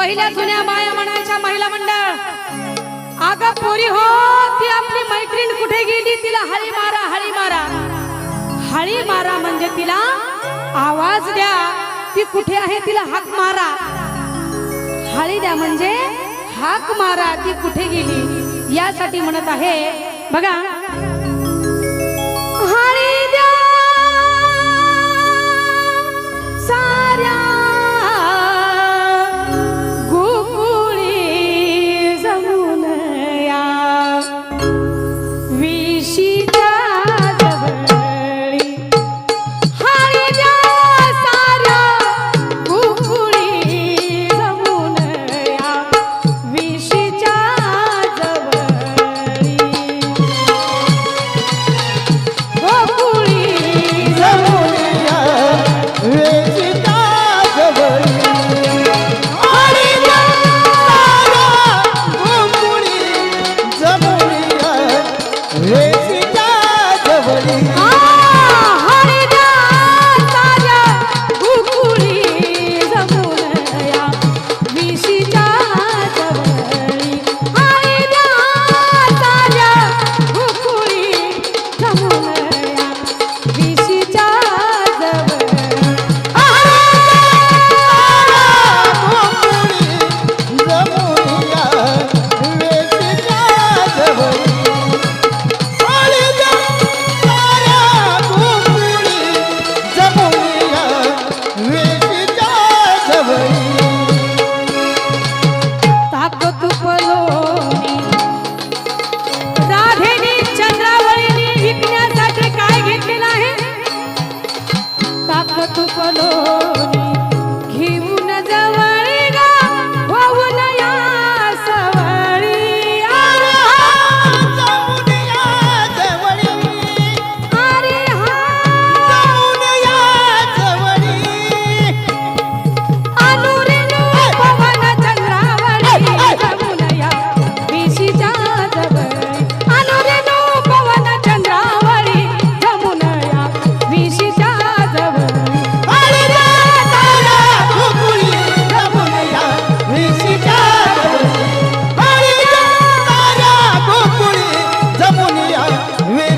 पहिल्या जुन्या माया म्हणायच्या महिला मंडळ अग पोरी हो ती आपली मैत्रीण कुठे गेली? तिला हळी मारा हळी मारा. हळी मारा म्हणजे तिला आवाज द्या. ती कुठे आहे? तिला हाक मारा. हळी द्या म्हणजे हाक मारा ती कुठे गेली? यासाठी म्हणत आहे बघा Yeah. वे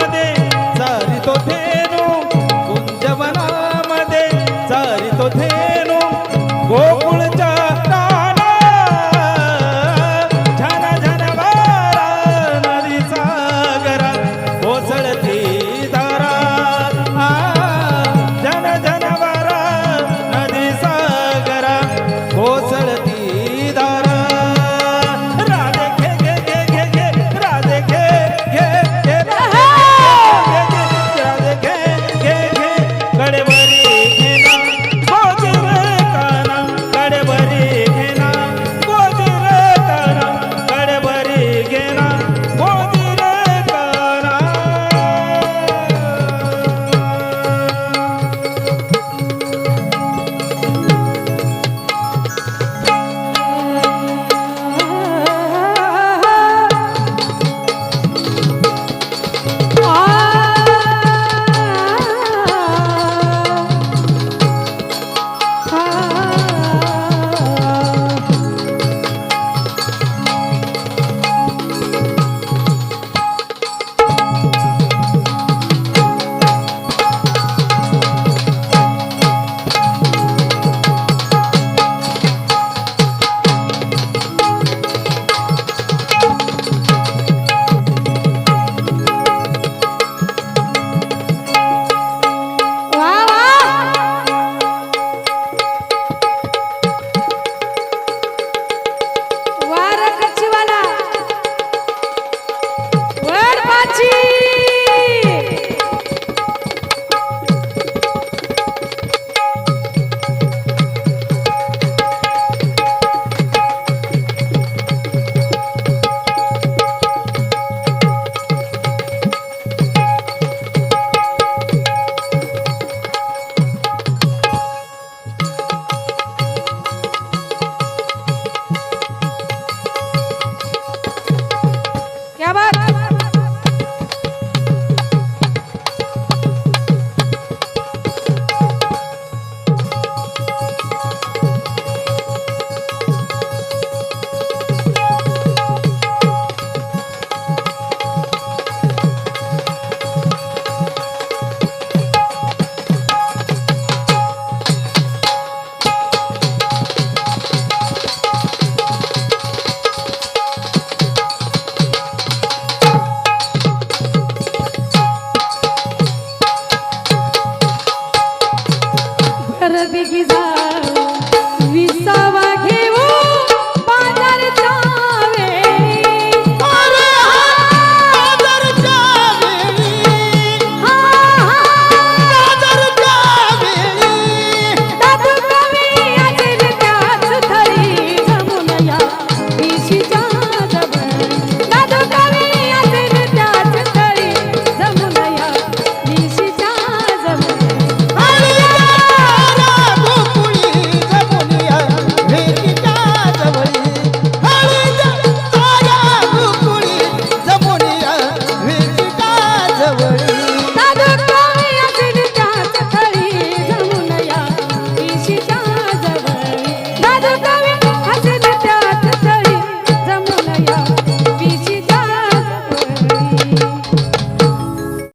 আমাদের